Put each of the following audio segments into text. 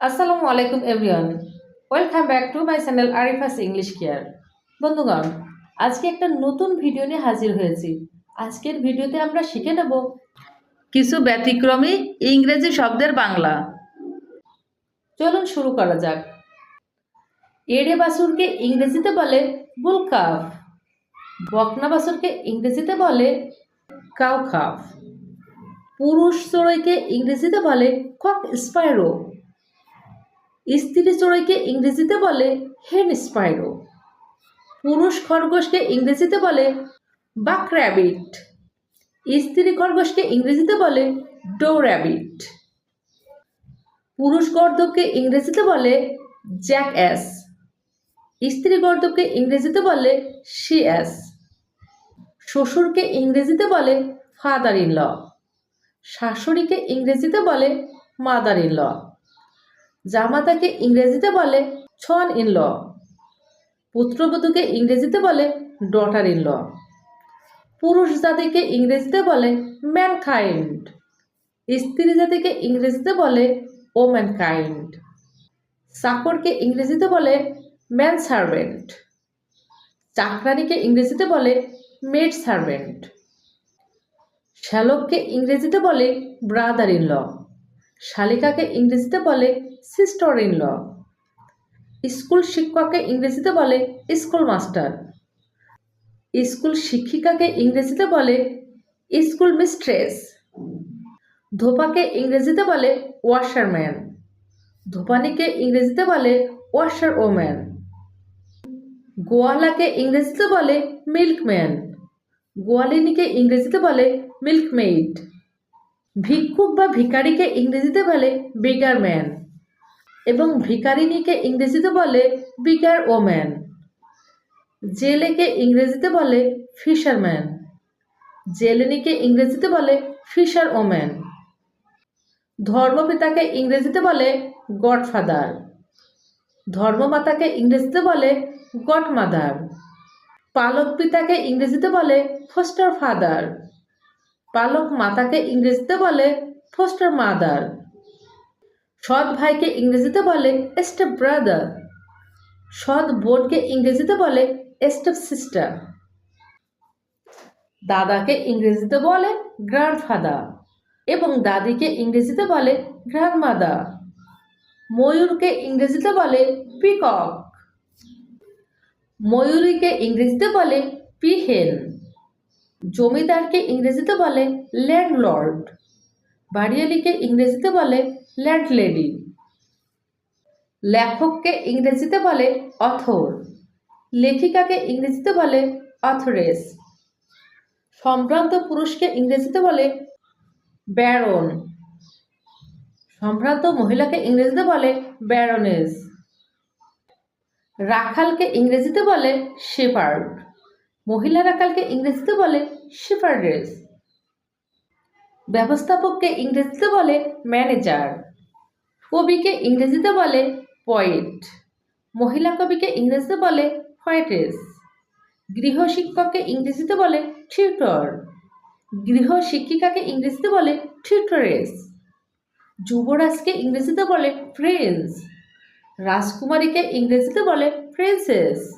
আসসালামু আলাইকুম everyone. Welcome back to my channel Arifa's English care. বন্ধুগণ, আজকে একটা নতুন ভিডিও নিয়ে হাজির হয়েছি। আজকের ভিডিওতে আমরা শিখে নেব কিছু ব্যতিক্রমী ইংরেজি শব্দের বাংলা। চলুন শুরু করা যাক। এড়ে বাসুরকে ইংরেজিতে বলে বুলকাফ। বকনা বাসুরকে ইংরেজিতে বলে কাউখাফ পুরুষ চড়ইকে ইংরেজিতে বলে কক স্পাইরো। স্ত্রী চড়ইকে ইংরেজিতে বলে হেন স্পাইরো। পুরুষ খরগোশকে ইংরেজিতে বলে বাক র্যাবিট স্ত্রী খরগোশকে ইংরেজিতে বলে ডো র্যাবিট পুরুষ গর্দবকে ইংরেজিতে বলে জ্যাক অ্যাস স্ত্রী গর্দবকে ইংরেজিতে বলে শি অ্যাস শ্বশুরকে ইংরেজিতে বলে ফাদার ইন ল শাশুড়িকে ইংরেজিতে বলে মাদার ইন ল জামাতাকে ইংরেজিতে বলে ছন ইন ল পুত্রবধূকে ইংরেজিতে বলে ডটার ইন ল পুরুষ জাতিকে ইংরেজিতে বলে ম্যানকাইন্ড স্ত্রী জাতিকে ইংরেজিতে বলে ওম্যান কাইন্ড চাকরকে ইংরেজিতে বলে ম্যান সার্ভেন্ট চাকরানিকে ইংরেজিতে বলে মেড সার্ভেন্ট শ্যালককে ইংরেজিতে বলে ব্রাদার ইন ল শালিকাকে ইংরেজিতে বলে সিস্টার ইন ল স্কুল শিক্ষককে ইংরেজিতে বলে স্কুল মাস্টার স্কুল শিক্ষিকাকে ইংরেজিতে বলে স্কুল মিস্ট্রেস ধোপাকে ইংরেজিতে বলে ওয়াশারম্যান ধোপানিকে ইংরেজিতে বলে ওয়াশার ওম্যান গোয়ালাকে ইংরেজিতে বলে মিল্কম্যান গোয়ালিনীকে ইংরেজিতে বলে মিল্কমেইড ভিক্ষুক বা ভিকারিকে ইংরেজিতে বলে বিগার ম্যান এবং ভিকারিনীকে ইংরেজিতে বলে বিগার ওম্যান জেলেকে ইংরেজিতে বলে ফিশারম্যান জেলেনিকে ইংরেজিতে বলে ফিশার ওম্যান ধর্মপিতাকে ইংরেজিতে বলে গডফাদার ধর্মমাতাকে ইংরেজিতে বলে গড মাদার পালক পিতাকে ইংরেজিতে বলে ফোস্টার ফাদার পালক মাতাকে ইংরেজিতে বলে ফোস্টার মাদার সৎ ভাইকে ইংরেজিতে বলে স্টেপ ব্রাদার সৎ বোনকে ইংরেজিতে বলে স্টেপ সিস্টার দাদাকে ইংরেজিতে বলে গ্র্যান্ডফাদার এবং দাদিকে ইংরেজিতে বলে গ্র্যান্ডমাদার ময়ূরকে ইংরেজিতে বলে পিকক ময়ূরীকে ইংরেজিতে বলে পিহেন জমিদারকে ইংরেজিতে বলে ল্যান্ডলর্ড, বাড়িয়ালিকে ইংরেজিতে বলে ল্যান্ডলেডি, লেখককে ইংরেজিতে বলে অথর, লেখিকাকে ইংরেজিতে বলে অথরেস, সম্ভ্রান্ত পুরুষকে ইংরেজিতে বলে ব্যারন, সম্ভ্রান্ত মহিলাকে ইংরেজিতে বলে ব্যারনেস, রাখালকে ইংরেজিতে বলে শেপার্ড। মহিলা রাখালকে ইংরেজিতে বলে শেপার্ডেস ব্যবস্থাপককে ইংরেজিতে বলে ম্যানেজার। কবিকে ইংরেজিতে বলে পয়েট। মহিলা কবিকে ইংরেজিতে বলে পয়েটেস গৃহশিক্ষককে ইংরেজিতে বলে টিউটর গৃহ শিক্ষিকাকে ইংরেজিতে বলে টিউটরেস যুবরাজকে ইংরেজিতে বলে প্রিন্স রাজকুমারীকে ইংরেজিতে বলে প্রিন্সেস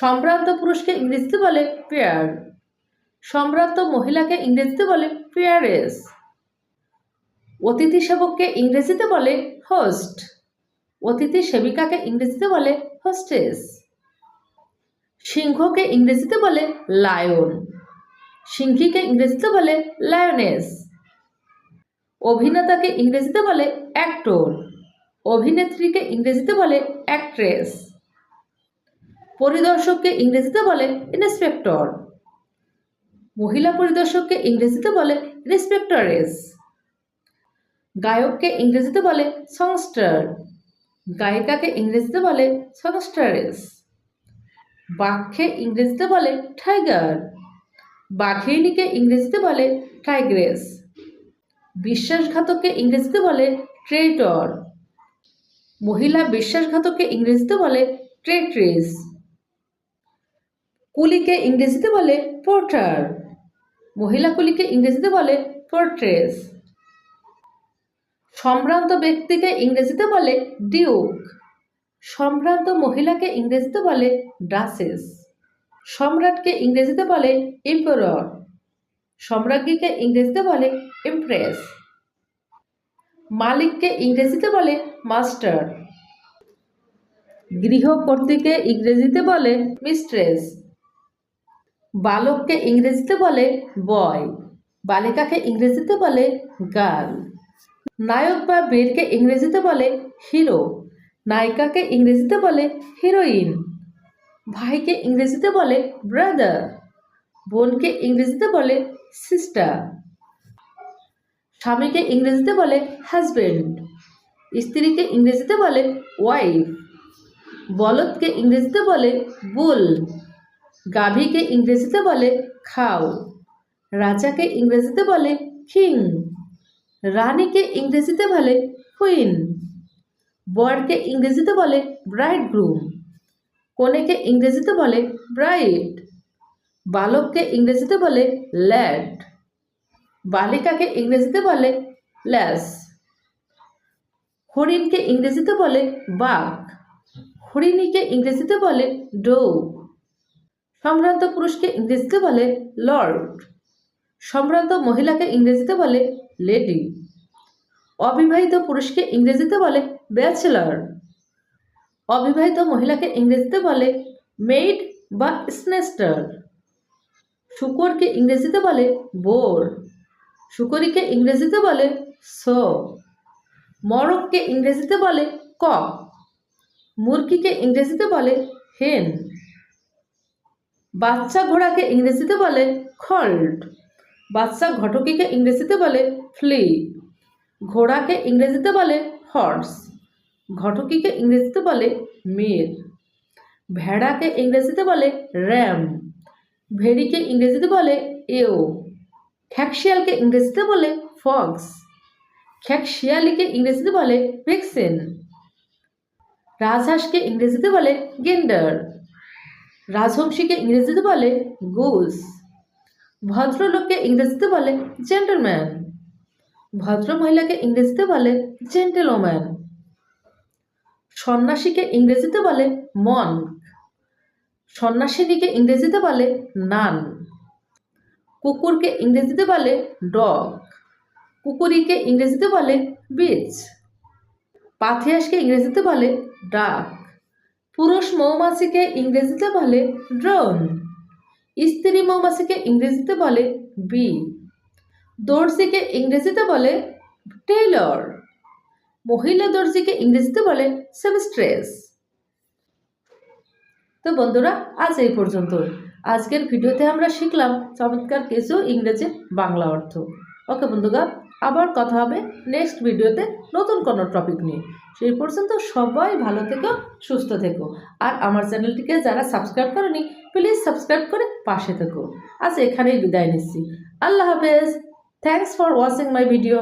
সম্ভ্রান্ত পুরুষকে ইংরেজিতে বলে পেয়ার। সম্ভ্রান্ত মহিলাকে ইংরেজিতে বলে পেয়ারেস। অতিথি সেবককে ইংরেজিতে বলে হোস্ট। অতিথি সেবিকাকে ইংরেজিতে বলে হোস্টেস। সিংহকে ইংরেজিতে বলে লায়ন। সিংহীকে ইংরেজিতে বলে লায়নেস। অভিনেতাকে ইংরেজিতে বলে অ্যাক্টর। অভিনেত্রীকে ইংরেজিতে বলে অ্যাক্ট্রেস। পরিদর্শককে ইংরেজিতে বলে ইন্সপেক্টর। মহিলা পরিদর্শককে ইংরেজিতে বলে ইন্সপেক্টরেস। গায়ককে ইংরেজিতে বলে সংস্টার। গায়িকাকে ইংরেজিতে বলে সংস্টারেস। বাঘকে ইংরেজিতে বলে টাইগার। বাঘিনীকে ইংরেজিতে বলে টাইগ্রেস। বিশ্বাসঘাতককে ইংরেজিতে বলে ট্রেটর। মহিলা বিশ্বাসঘাতককে ইংরেজিতে বলে ট্রেট্রেস। কুলিকে ইংরেজিতে বলে পোর্টার মহিলা কুলিকে ইংরেজিতে বলে পোর্ট্রেস সম্ভ্রান্ত ব্যক্তিকে ইংরেজিতে বলে ডিউক সম্ভ্রান্ত মহিলাকে ইংরেজিতে বলে ডাসেস সম্রাটকে ইংরেজিতে বলে এম্পেরর সম্রাজ্ঞীকে ইংরেজিতে বলে এমপ্রেস মালিককে ইংরেজিতে বলে মাস্টার গৃহকর্ত্রীকে ইংরেজিতে বলে মিস্ট্রেস বালককে ইংরেজিতে বলে বয়, বালিকাকে ইংরেজিতে বলে গার্ল। নায়ক বা বীরকে ইংরেজিতে বলে হিরো, নায়িকাকে ইংরেজিতে বলে হিরোইন, ভাইকে ইংরেজিতে বলে ব্রাদার, বোনকে ইংরেজিতে বলে সিস্টার, স্বামীকে ইংরেজিতে বলে হাজব্যান্ড স্ত্রীকে ইংরেজিতে বলে ওয়াইফ, বলদকে ইংরেজিতে বলে বুল। গাভীকে ইংরেজিতে বলে খাও, রাজাকে ইংরেজিতে বলে কিং রানীকে ইংরেজিতে বলে কুইন বরকে ইংরেজিতে বলে ব্রাইড গ্রুম কনেকে ইংরেজিতে বলে ব্রাইড বালককে ইংরেজিতে বলে ল্যাড, বালিকাকে ইংরেজিতে বলে ল্যাস, হরিণকে ইংরেজিতে বলে বাঘ, হরিণীকে ইংরেজিতে বলে ডো সম্ভ্রান্ত পুরুষকে ইংরেজিতে বলে লর্ড সম্ভ্রান্ত মহিলাকে ইংরেজিতে বলে লেডি অবিবাহিত পুরুষকে ইংরেজিতে বলে ব্যাচেলার অবিবাহিত মহিলাকে ইংরেজিতে বলে মেইড বা স্নেস্টার শুকরকে ইংরেজিতে বলে বোর শুকরীকে ইংরেজিতে বলে সো মরককে ইংরেজিতে বলে কক মুরগিকে ইংরেজিতে বলে হেন বাচ্চা ঘোড়াকে ইংরেজিতে বলে খল্ট বাচ্চা ঘটকিকে ইংরেজিতে বলে ফ্লি ঘোড়াকে ইংরেজিতে বলে হর্স, ঘটকিকে ইংরেজিতে বলে মের ভেড়াকে ইংরেজিতে বলে র্যাম, ভেড়িকে ইংরেজিতে বলে এও, খ্যাকশিয়ালকে ইংরেজিতে বলে ফক্স, খ্যাকশিয়ালিকে ইংরেজিতে বলে ভেক্সেন রাজহাঁসকে ইংরেজিতে বলে গেন্ডার। রাজহংসীকে ইংরেজিতে বলে গুস ভদ্রলোককে ইংরেজিতে বলে জেন্টলম্যান ভদ্র মহিলাকে ইংরেজিতে বলে জেন্টেলম্যান সন্ন্যাসীকে ইংরেজিতে বলে মন সন্ন্যাসিনীকে ইংরেজিতে বলে নান কুকুরকে ইংরেজিতে বলে ডগ কুকুরিকে ইংরেজিতে বলে বিচ পাথিয়াসকে ইংরেজিতে বলে ডাক পুরুষ মৌমাছিকে ইংরেজিতে বলে ড্রোন। স্ত্রী মৌমাছিকে ইংরেজিতে বলে বি দর্জিকে ইংরেজিতে বলে টেইলর। মহিলা দর্জিকে ইংরেজিতে বলে সেমিস্ট্রেস। তো বন্ধুরা, আজ এই পর্যন্ত আজকের ভিডিওতে আমরা শিখলাম চমৎকার কিছু ইংরেজি বাংলা অর্থ। ওকে বন্ধুগা আবার কথা হবে নেক্সট ভিডিওতে নতুন কোনো টপিক নিয়ে। সেই পর্যন্ত সবাই ভালো থেকো, সুস্থ থেকো। আর আমার চ্যানেলটিকে যারা সাবস্ক্রাইব করেনি প্লিজ সাবস্ক্রাইব করে পাশে থেকো। আজ এখানেই বিদায় নিচ্ছি। আল্লাহ হাফেজ। Thanks for watching my video